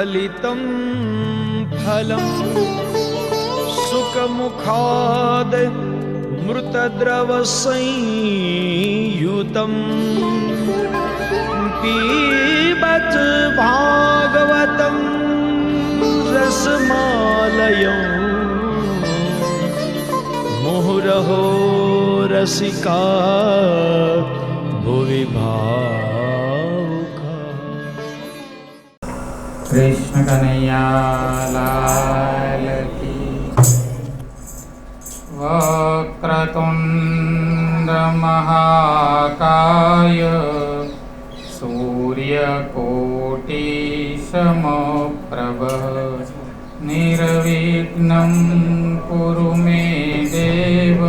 कल्पतरोर्गलितं फलम् सुखमुखाद् मृतद्रवसंयुतम् पीबत भागवतं रसमालयम् मुहुरहो रसिका भुवि कृष्णनयालालकी वक्रतुन्दमहाकाय सूर्यकोटिशमप्रभ निरविघ्नं कुरु मे देव।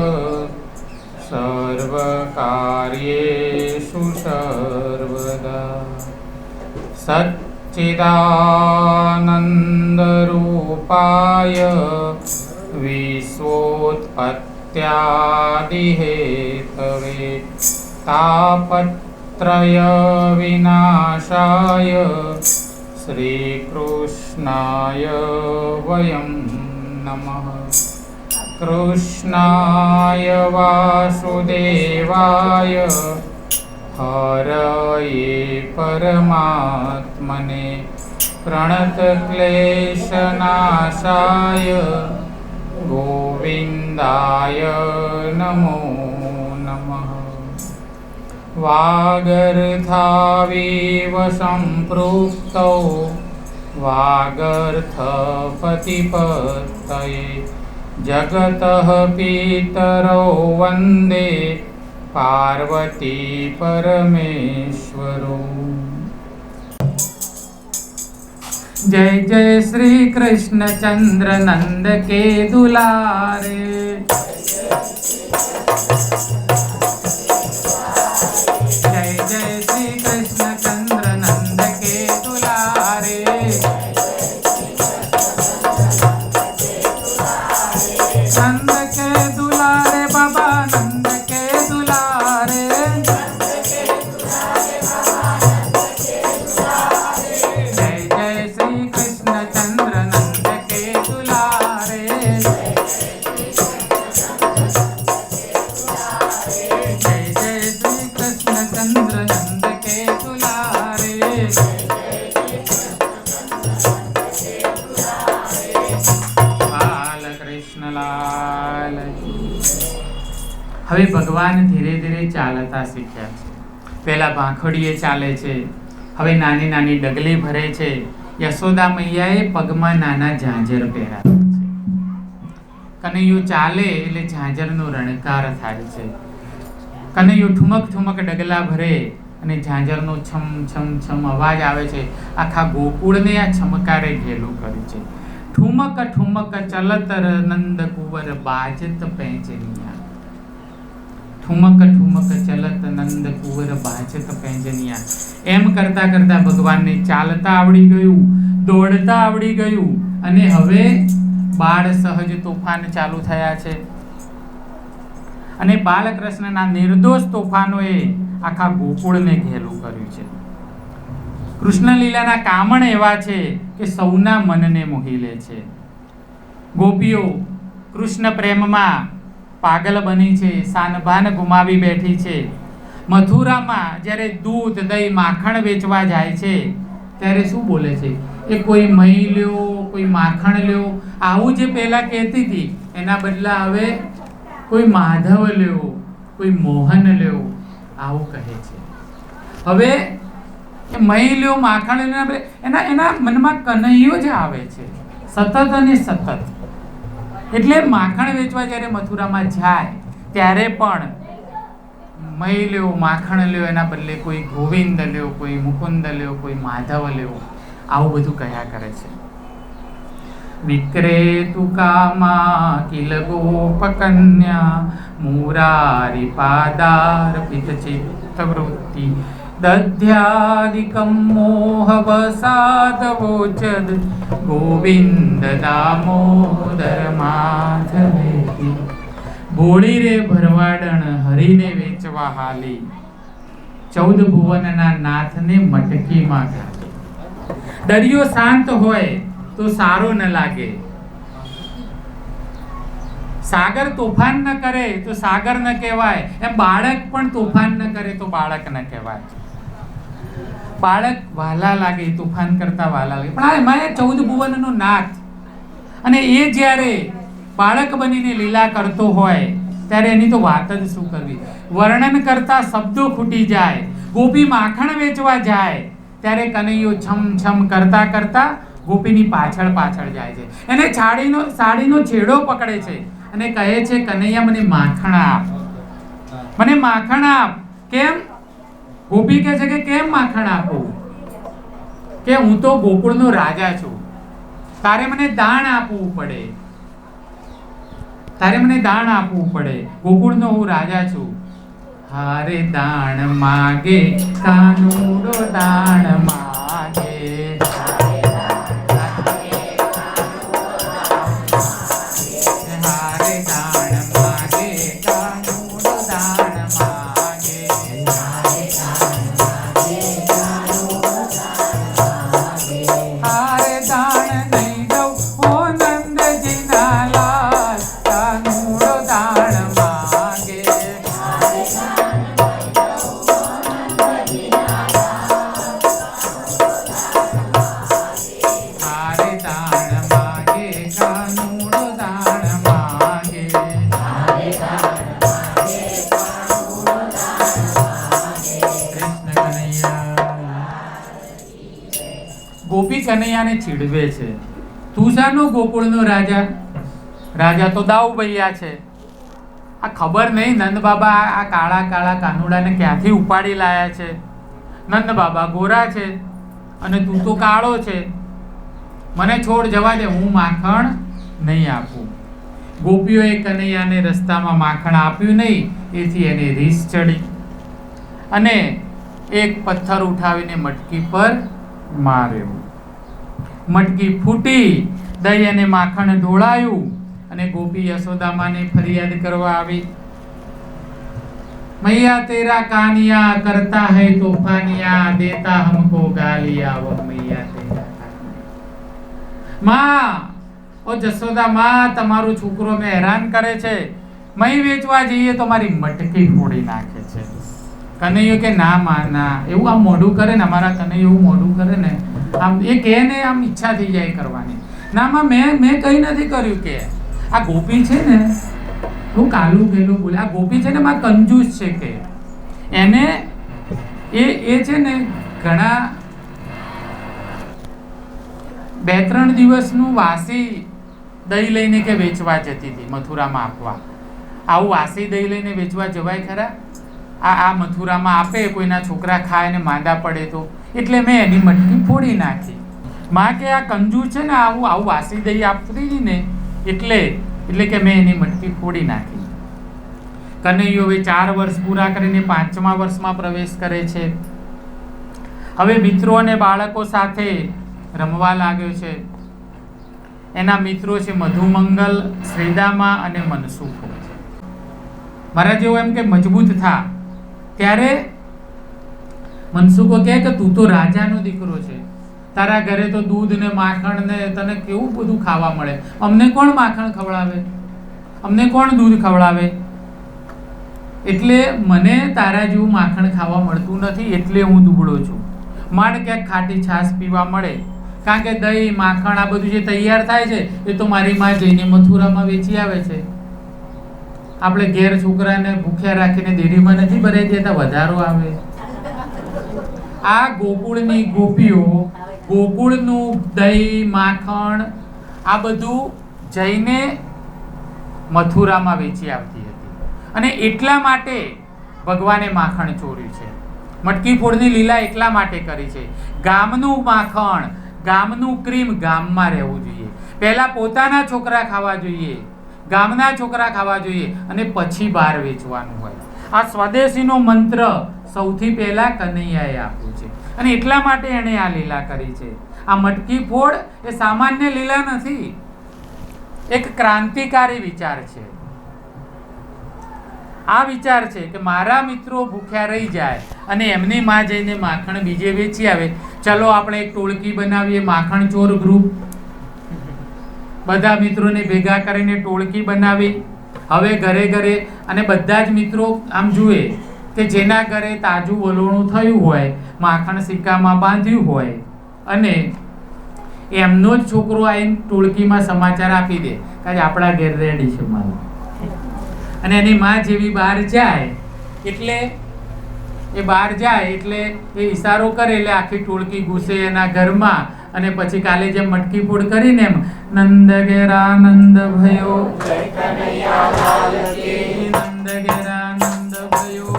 सर्वकार्येषु सर्वदा। सत् सच्चिदानन्दरूपाय विश्वोत्पत्त्यादिहेतवे तापत्रयविनाशाय श्रीकृष्णाय वयं नमः। कृष्णाय वासुदेवाय हरये परमात्मने प्रणतक्लेशनाशाय गोविन्दाय नमो नमः वागर्थावीव सम्पृक्तौ वागर्थपतिपत्तये जगतः पितरौ वन्दे પાર્વતી પરમેશ્વરો. જય જય શ્રી કૃષ્ણ ચંદ્ર નંદ કે દુલારે ચાલતા શીખ્યા. છે પહેલાં ભાંખડીએ ચાલે છે. હવે નાની નાની ડગલી ભરે છે. યશોદા મૈયાએ પગમાં નાના ઝાંઝર પહેરાવ્યા છે. કનૈયું ચાલે એટલે ઝાંઝરનો રણકાર થાય છે. કનૈયું ઠુમક ઠુમક ડગલા ભરે અને ઝાંઝરનો છમ છમ છમ અવાજ આવે છે. આખા ગોકુળને આ છમકારે ઘેલું કર્યું છે. ઠુમક ઠુમક ચલત નંદ કુંવર બાજત પેંચનિયા ઠુમક ઠુમક ચલત નંદ કુંવર બાજત પેંજનિયા. એમ કરતા કરતા ભગવાનને ચાલતા આવડી ગયું, દોડતા આવડી ગયું. અને હવે બાળ સહજ તોફાન ચાલુ થયા છે. અને બાલકૃષ્ણના નિર્દોષ તોફાનોએ આખા ગોકુળને ઘેલું કર્યું છે. કૃષ્ણલીલાના કામણ એવા છે કે સૌના મનને મોહી લે છે. ગોપીઓ, કૃષ્ણ પ્રેમમાં પાગલ બની છે, સાનભાન ગુમાવી બેઠી છે. મથુરામાં જ્યારે દૂધ, દહીં, માખણ વેચવા જાય છે, ત્યારે શું બોલે છે? એ કોઈ મહી લ્યો, કોઈ માખણ લ્યો. આવું જે પહેલાં કહેતી હતી, એના બદલા હવે કોઈ માધવ લ્યો, કોઈ મોહન લ્યો, આવું કહે છે. હવે એ મહી લ્યો, માખણ લ્યો, એના એના મનમાં કનૈયો જ આવે છે. સતત અને સતત. એટલે માખણ વેચવા જ્યારે મથુરામાં જાય, ત્યારે પણ મય લેવો માખણ લેવો એના બદલે કોઈ ગોવિંદ લ્યો, કોઈ મુકુંદ લ્યો, કોઈ માધવ લેવો આવું બધું કહ્યા કરે છે? વિક્રેતુ કામા કિલ ગોપકન્યા, મુરારી પાદાર્પિત ચિત્ત વૃત્તિ. દધ્યાદિકં मोहवसादवोचद्। ગોવિંદ દામોદર માધવેતિ ભોળી રે ભરવાડણ હરીને વેચવા હાલી ચૌદ ભુવનના નાથને મટકીમાં ઘાલે દરિયો શાંત હોય તો સારો ન લાગે સાગર તોફાન ન કરે તો સાગર ન કહેવાય એમ બાળક પણ તોફાન ન કરે તો બાળક ન કહેવાય બાળક વાલા લાગે, તોફાન કરતા વાલા લાગે. પણ આ એમાં ચૌદ ભુવનનો નાથ. અને એ જ્યારે બાળક બનીને લીલા કરતો હોય, ત્યારે એની તો વાત જ શું કરવી? વર્ણન કરતા શબ્દો ખૂટી જાય, ગોપી માખણ વેચવા જાય, ત્યારે કનૈયો છમ છમ કરતા કરતા ગોપીની પાછળ પાછળ જાય છે. એને છાડીનો, સાડીનો છેડો પકડે છે અને કહે છે, કનૈયા, મને માખણ આપ. મને માખણ આપ. કેમ? ગોપી કહે છે કે કેમ માખણ આપું? કે હું તો ગોકુળનો રાજા છું. તારે મને દાણ આપવું પડે. તારે મને દાણ આપવું પડે. ગોકુળનો હું રાજા છું. હારે દાણ માગે, કાનુડો દાણ માગે. ચીડવે છે. તું ગોકુળનો રાજા. રાજા તો દાઉ ભૈયા છે. આ ખબર નહીં નંદ બાબા આ કાળા કાળા કાનુડાને ક્યાંથી ઉપાડી લાયા છે? નંદ બાબા ગોરા છે અને તું તો કાળો છે. મને છોડ જવા દે, હું માખણ નહીં આપું. ગોપીઓએ કનૈયાને રસ્તામાં માખણ આપ્યું નહીં, એથી એને રીસ ચડી અને એક પથ્થર ઉઠાવીને મટકી પર માર્યો. મટકી ફૂટી, દહીં અને માખણ ઢોળાયું અને ગોપી યશોદામાને ફરિયાદ કરવા આવી. મૈયા તેરા કાનિયા કરતા હે તોફાનિયા, દેતા હમકો ગાલિયા વ મૈયા તેરા માં, ઓ જશોદા માં, તમારો છોકરો મેં હેરાન કરે છે. મહી વેચવા જઈએ તો મારી મટકી ફોડી નાખે છે. કનૈયો કે ના, માં, ના. એવું આ મોઢું કરે ને, અમારા કનૈયો એવું મોઢું કરે ને આમ એ કહે ને, આમ ઈચ્છા થઈ જાય કરવાની. ના માં મેં મેં કંઈ નથી કર્યું કે, આ ગોપી છે ને, હું કાલું ગેલું બોલે, આ ગોપી છે ને માં કંજૂસ છે કે, એને એ એ છે ને ઘણા બે ત્રણ દિવસનું વાસી દહીં લઈને કે વેચવા જતી હતી, મથુરામાં આપવા. આવું વાસી દહીં લઈને વેચવા જવાય ખરા? આ આ મથુરામાં આપે, કોઈના છોકરા ખાય ને માંદા પડે તો. એટલે મેં એની મટકી ફોડી નાખી. માં કે, આ કંજુ છે ને, આવું આવું વાસી દહીં આપતી ને એટલે એટલે કે મેં એની મટકી ફોડી નાખી. કનૈયો ચાર વર્ષ પૂરા કરીને પાંચમા વર્ષમાં પ્રવેશ કરે છે. હવે મિત્રો અને બાળકો સાથે રમવા લાગ્યો છે. એના મિત્રો છે મધુમંગલ, શ્રીદામા અને મનસુખો. મારા જેવો એમ કે મજબૂત થા. ત્યારે મનસુખો કહે કે તું તો રાજાનો દીકરો છે. તારા ઘરે તો દૂધ ને માખણ ને તને કેવું બધું ખાવા મળે? અમને કોણ માખણ ખવડાવે? અમને કોણ દૂધ ખવડાવે? એટલે મને તારા જેવું માખણ ખાવા મળતું નથી એટલે હું દુબળો છું. માંડ ક્યાંક ખાટી છાશ પીવા મળે? કારણ કે દહીં, માખણ આ બધું જે તૈયાર થાય છે, એ તો મારી માં જઈને મથુરામાં વેચી આવે છે. આપણે ઘેર છોકરાને ભૂખ્યા રાખીને ડેરીમાં નથી ભરાઈ દેતા? વધારો આવે. આ ગોકુળની ગોપીઓ, ગોકુળનું દહીં, માખણ, આ બધું જઈને મથુરામાં વેચી આવતી હતી. અને એટલા માટે ભગવાને માખણ ચોર્યું છે. મટકી ફોડની લીલા એટલા માટે કરી છે. ગામનું માખણ, ગામનું ક્રીમ ગામમાં રહેવું જોઈએ. પહેલાં પોતાના છોકરા ખાવા જોઈએ, ગામના છોકરા ખાવા જોઈએ અને પછી બહાર વેચવાનું હોય. આ સ્વદેશીનો મંત્ર સૌથી પહેલા કનૈયાએ આપ્યું છે. અને એટલા માટે એણે આ લીલા કરી છે. આ મટકી ફોડ એ સામાન્ય લીલા નથી. એક ક્રાંતિકારી વિચાર છે. આ વિચાર છે કે મારા મિત્રો ભૂખ્યા રહી જાય અને એમની માં જઈને માખણ બીજે વેચી આવે. ચલો આપણે એક ટોળકી બનાવીએ માખણ ચોર ગ્રુપ. બધા મિત્રોને ભેગા કરીને ટોળકી બનાવી. હવે ઘરે ઘરે અને બધા જ મિત્રો આમ જુએ કે જેના ઘરે તાજું વલોણું થયું હોય, માખણ સિક્કામાં બાંધ્યું હોય અને એમનો જ છોકરો આવીને ટોળકીમાં સમાચાર આપી દે કે આપણા ઘેર રેડી છે મારું અને એની માં જેવી બહાર જાય એટલે એ બહાર જાય એટલે એ ઈશારો કરે એટલે આખી ટોળકી ઘૂસે એના ઘરમાં. અને પછી કાલે જેમ મટકી ફોડ કરીને એમ, નંદ ઘેરા, નંદ ભયો. નંદ ઘેરા, નંદ ભયો.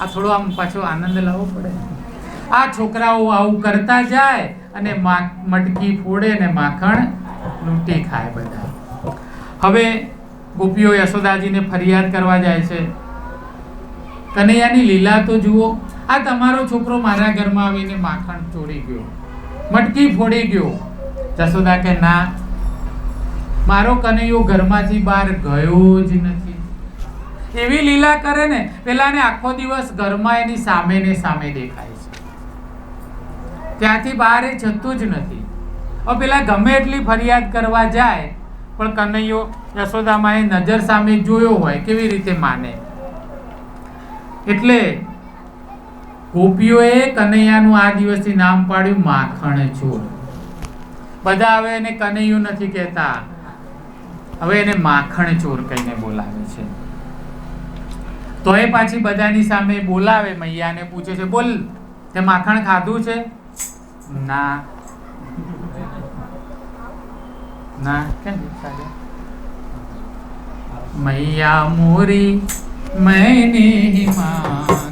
આ થોડો આમ પાછો આનંદ લાવવો પડે. આ છોકરાઓ આવું કરતા જાય અને મટકી ફોડે ને માખણ લૂંટી ખાય બધા. હવે ગોપીઓ યશોદાજીને ફરિયાદ કરવા જાય છે. કનૈયાની લીલા તો જુઓ, આ તમારો છોકરો મારા ઘરમાં આવીને માખણ ચોરી ગયો, મટકી ફોડી ગયો. જશોદા કે ના, મારો કનૈયો ઘરમાંથી બહાર ગયો જ નથી. એવી લીલા કરે ને, પેલાને આખો દિવસ ઘરમાં એની સામે ને સામે દેખાય છે. ત્યાંથી બહાર એ જતું જ નથી. હવે પેલા ગમે એટલી ફરિયાદ કરવા જાય, પણ કનૈયો યશોદામાં એ નજર સામે જોયો હોય કેવી રીતે માને? એટલે ગોપીઓએ કનૈયાનું આ દિવસથી નામ પાડ્યું માખણ ચોર બધા હવે એને કનૈયું નથી કહેતા. હવે એને માખણ ચોર કહીને બોલાવે છે. તો એ પાછી બધાની સામે બોલાવે, મૈયાને પૂછે છે, બોલ, તે માખણ ખાધું છે? Na. Na, kan saja. Maya muri, maini himan.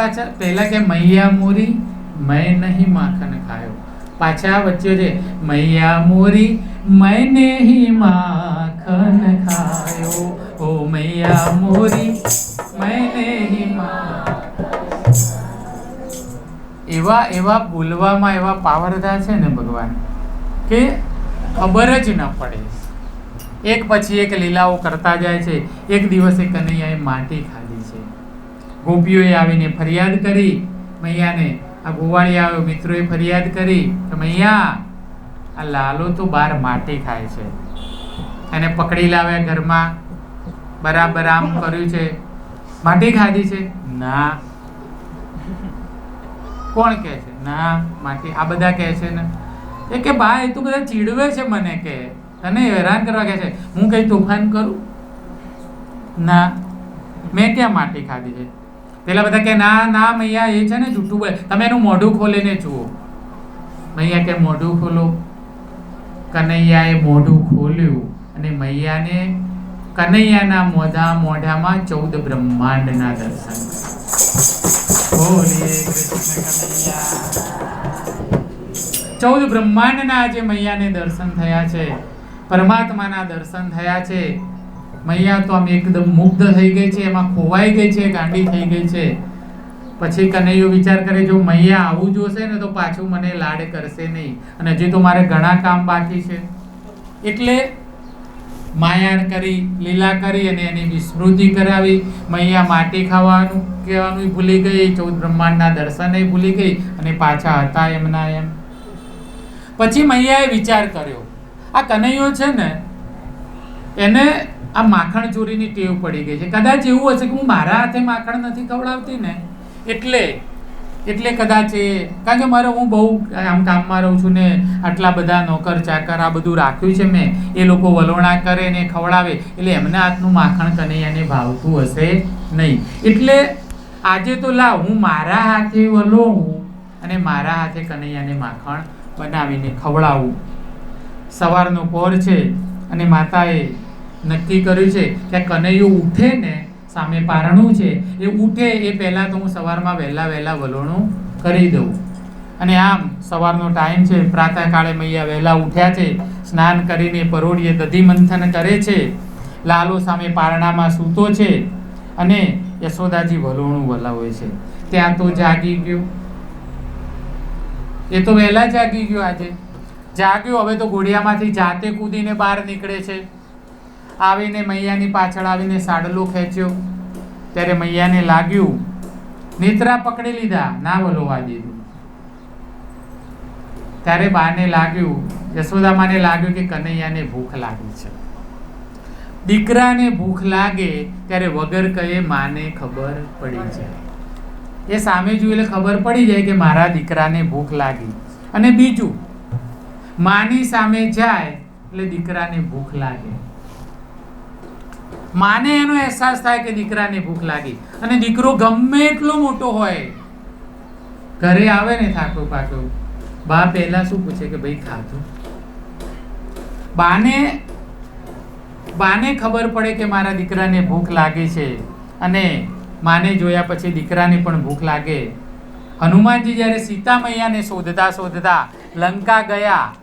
પાછા, પહેલા કે મૈયા મોરી મેં નહીં માખણ ખાયો. પાછા વચ્ચે છે મૈયા મોરી મેં નહીં માખણ ખાયો. ઓ મૈયા મોરી મેં નહીં એવા એવા બોલવામાં એવા પાવર છે ને ભગવાન, કે ખબર જ ન પડે. એક પછી એક લીલાઓ કરતા જાય છે, એક દિવસે કનૈયાએ માટી ખાધી. ગોપીઓએ આવીને ફરિયાદ કરી. મૈયાને આ ગોવાળી આવ્યો મિત્રોએ ફરિયાદ કરી કે મૈયા, આ લાલો તો બહાર માટી ખાય છે. એને પકડી લાવ્યા ઘરમાં. બરાબર આમ કર્યું છે. માટી ખાધી છે? ના. કોણ કહે છે? ના, માટી આ બધા કહે છે ને. એ કે એ તો બધા ચીડવે છે મને કે. તને હેરાન કરવા કહે છે. હું કઈ તોફાન કરું? ના. મેં ક્યાં માટી ખાધી છે? પેલા બધા કે, ના ના મૈયા, એ છે ને જૂઠું બોલે. તમે એનું મોઢું ખોલીને જુઓ. મૈયા કે, મોઢું ખોલો. કનૈયાએ મોઢું ખોલ્યું અને મૈયાને કનૈયાના મોઢા મોઢામાં ચૌદ બ્રહ્માંડના દર્શન ચૌદ બ્રહ્માંડના આજે મૈયાને દર્શન થયા છે. પરમાત્માના દર્શન થયા છે. મૈયા તો આમ એકદમ મુગ્ધ થઈ ગઈ છે, એમાં ખોવાઈ ગઈ છે, ગાંડી થઈ ગઈ છે. પછી કનૈયો વિચાર કરે, જો મૈયા આવું જોશે ને તો પાછું મને લાડ કરશે નહીં. અને હજી તો મારે ઘણા કામ બાકી છે. એટલે માયાણ કરી, લીલા કરી અને એની વિસ્મૃતિ કરાવી. મૈયા માટી ખાવાનું કહેવાનું ભૂલી ગઈ, ચૌદ બ્રહ્માંડના દર્શને ભૂલી ગઈ અને પાછા હતા એમના એમ. પછી મૈયાએ વિચાર કર્યો, આ કનૈયો છે ને, એને આ માખણ ચોરીની ટેવ પડી ગઈ છે. કદાચ એવું હશે કે હું મારા હાથે માખણ નથી ખવડાવતી ને, એટલે એટલે કદાચ એ, કારણ કે મારે હું બહુ આમ કામમાં રહું છું ને, આટલા બધા નોકર, ચાકર, આ બધું રાખ્યું છે મેં. એ લોકો વલોણા કરે ને ખવડાવે, એટલે એમના હાથનું માખણ કનૈયાને ભાવતું હશે નહીં. એટલે આજે તો લાવ, હું મારા હાથે વલોવું અને મારા હાથે કનૈયાને માખણ બનાવીને ખવડાવું. સવારનો પોર છે અને માતાએ નક્કી કર્યું છે કે કનૈયો ઉઠે ને સામે પારણું છે. એ ઉઠે એ પહેલાં તો હું સવારમાં વહેલા વહેલા વલોણું કરી દઉં. અને આમ સવારનો ટાઈમ છે પ્રાતઃકાળે મૈયા વહેલા ઉઠ્યા છે, સ્નાન કરીને પરોળીએ દધી મંથન કરે છે, લાલો સામે પારણામાં સૂતો છે અને યશોદાજી વલોણું વલાવે છે. ત્યાં તો જાગી ગયો. એ તો વહેલા જાગી ગયો આજે. જાગ્યો, હવે તો ઘોડિયામાંથી જાતે કૂદીને બહાર નીકળે છે. આવીને મૈયાની પાછળ આવીને સાડલો ખેંચ્યો. ત્યારે મૈયાને લાગ્યું, નેત્રા પકડી લીધા, ના વલોવા દીધું. ત્યારે બાને લાગ્યું, યશોદામાને લાગ્યું કે કનૈયાને ભૂખ લાગી છે. દીકરાને ભૂખ લાગે ત્યારે વગર કહે માને ખબર પડી જાય. એ સામે જોઈ એટલે ખબર પડી જાય કે મારા દીકરાને ભૂખ લાગી. અને બીજું, માની સામે જાય એટલે દીકરાને ભૂખ લાગે. માને એનો અહેસાસ થાય કે દીકરાને ભૂખ લાગી. અને દીકરો ગમે એટલો મોટો હોય, ઘરે આવે ને થાકું પાકું બા પહેલા શું પૂછે કે ભાઈ, ખાધું? બાને બાને ખબર પડે કે મારા દીકરાને ભૂખ લાગે છે. અને માને જોયા પછી દીકરાને પણ ભૂખ લાગે. હનુમાનજી જ્યારે સીતા મૈયાને શોધતા શોધતા લંકા ગયા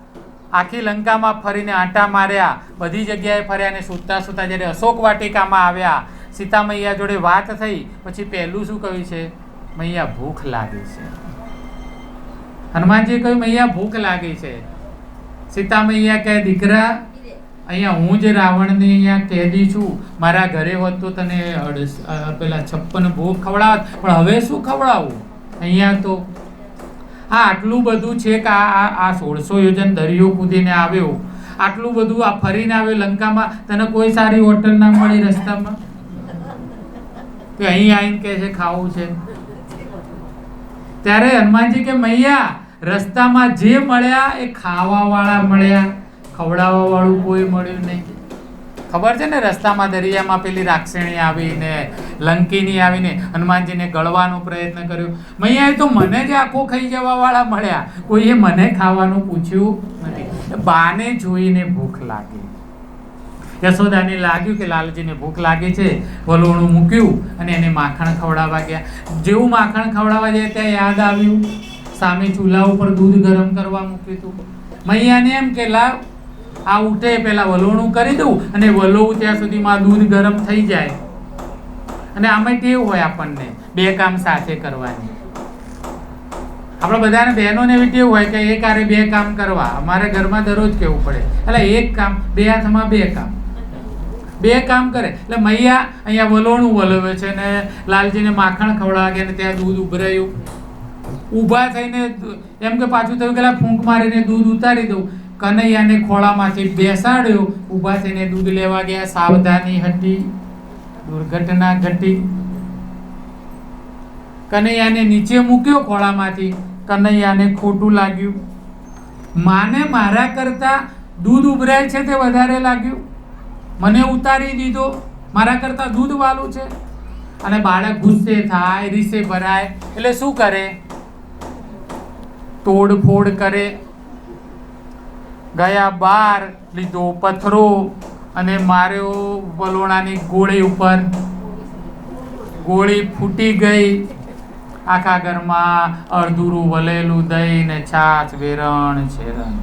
આખી લંકામાં ફરીને આંટા માર્યા. બધી જગ્યાએ ફર્યા અને સૂતા સૂતા જ્યારે અશોક વાટિકામાં આવ્યા સીતા મૈયા જોડે વાત થઈ. પછી પહેલું શું કહ્યું છે? મૈયા, ભૂખ લાગી છે. હનુમાનજીએ કહ્યું, મૈયા, ભૂખ લાગી છે. સીતા મૈયા કહે, દીકરા, અહીંયા હું જે રાવણને અહીંયા કેદી છું. મારા ઘરે હોત તો તને પેલા છપ્પન ભોગ ખવડાવત. પણ હવે શું ખવડાવું? અહીંયા તો આ આટલું બધું છે કે આ આ સોળસો યોજન દરિયો કૂદીને આવ્યો. આટલું બધું આ ફરીને આવ્યો લંકામાં. તને કોઈ સારી હોટલ ના મળી રસ્તામાં? કે અહીં આવીને કહે છે, ખાવું છે. ત્યારે હનુમાનજી કે, મૈયા, રસ્તામાં જે મળ્યા એ ખાવા વાળા મળ્યા. ખવડાવવા વાળું કોઈ મળ્યું નહીં. ખબર છે ને, રસ્તામાં દરિયામાં પેલી રાક્ષણી આવીને, લંકીની આવીને, હનુમાનજીને ગળવાનો પ્રયત્ન કર્યો. મૈયાએ તો મને જ આખો ખાઈ જવા વાળા મળ્યા. કોઈએ મને ખાવાનું પૂછ્યું નથી. બાને જોઈને ભૂખ લાગી. યશોદાને લાગ્યું કે લાલજીને ભૂખ લાગી છે. વલોણું મૂક્યું અને એને માખણ ખવડાવવા ગયા. જેવું માખણ ખવડાવવા જાય ત્યાં યાદ આવ્યું. સામે ચૂલા ઉપર દૂધ ગરમ કરવા મૂક્યું હતું. મૈયાને એમ કે, લાવ આ ઉઠે પહેલા વલોણું કરી દઉં અને વલોવું ત્યાં સુધીમાં દૂધ ગરમ થઈ જાય. અને આમાં ટેવ હોય આપણને, બે કામ સાથે કરવાની. આપણે બધાને બહેનોને એવી ટેવ હોય કે એક આરે બે કામ કરવા. અમારે ઘરમાં દરરોજ કેવું પડે? એટલે એક કામ, બે હાથમાં બે કામ. બે કામ કરે. એટલે મૈયા અહીંયા વલોણું વલોવે છે ને લાલજીને માખણ ખવડાવે ને ત્યાં દૂધ ઉભરાયું. ઊભા થઈને એમ કે પાછું થયું કે ફૂંક મારીને દૂધ ઉતારી દઉં. કનૈયાને ખોળામાંથી બેસાડ્યો, ઊભા થઈને દૂધ લેવા ગયા. સાવધાની હતી દુર્ઘટના ઘટી. કનૈયાને નીચે મૂક્યો ખોળામાંથી. કનૈયાને ખોટું લાગ્યું. માને મારા કરતાં દૂધ ઉભરાય છે તે વધારે લાગ્યું? મને ઉતારી દીધો. મારા કરતાં દૂધ વાલું છે. અને બાળક ગુસ્સે થાય, રીસે ભરાય. એટલે શું કરે? તોડફોડ કરે. ગયા બાર લીધો પથરો અને માર્યો વલોણાની ગોળી ઉપર. ગોળી ફૂટી ગઈ. આખા ઘરમાં અડધુરું વલેલું દહીં ને છાશ વેરણ છેરણ.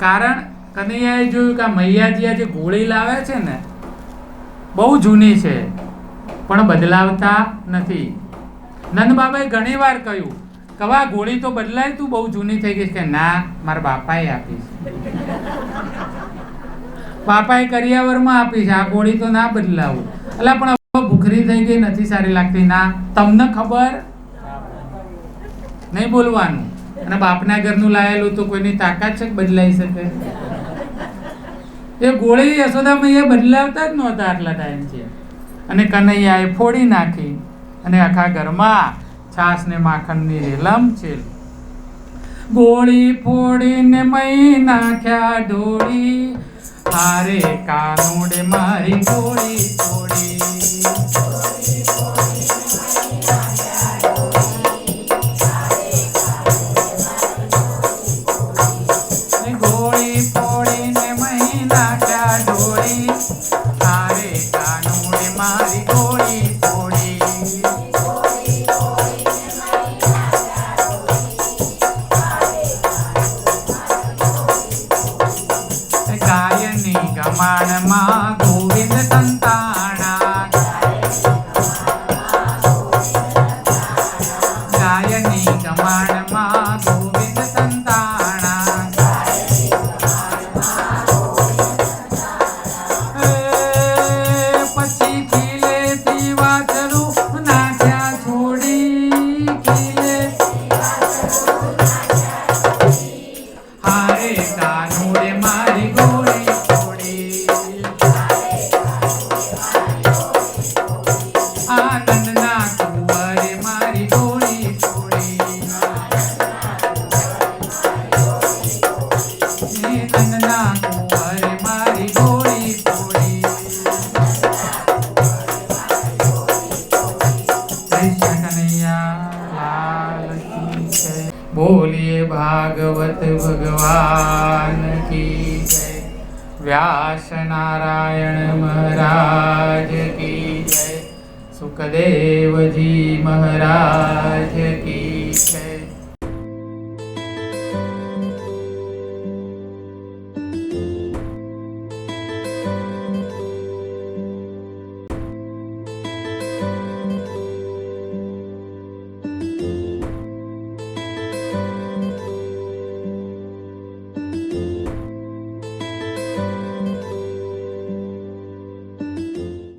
કારણ કનૈયાએ જોયું કે આ મૈયાજી જે ગોળી લાવે છે ને, બહુ જૂની છે, પણ બદલાવતા નથી. નંદબાબાએ ઘણી વાર કહ્યું કે હવે આ ગોળી તો બદલાય, તું બહુ જૂની થઈ ગઈ કે, ના, મારા બાપાએ આપી છે. બાપાએ કરિયાવરમાં આપી છે, આ ગોળી તો ના બદલાવું. એટલે પણ ભૂખરી થઈ ગઈ, નથી સારી લાગતી. ના, તમને ખબર? નહીં બોલવાનું. અને બાપના ઘરનું લાયેલું તો કોઈની તાકાત છે બદલાઈ શકે? એ ગોળી યશોદા મૈયા બદલાવતા જ નહોતા આટલા ટાઈમ છે અને કનૈયાએ ફોડી નાખી. અને આખા ઘરમાં છાસ ને માખણની રેલમ છે. ગોળી ફોડીને મય નાખ્યા ઢોળી હારે કાનુડે મારી ગોળી ફોડી. કૃષ્ણ કનૈયા લાલ કી જય. બોલીએ ભાગવત ભગવાન કી જય. વ્યાસ નારાયણ મહારાજ કી જય. સુખદેવજી મહારાજ કી જય.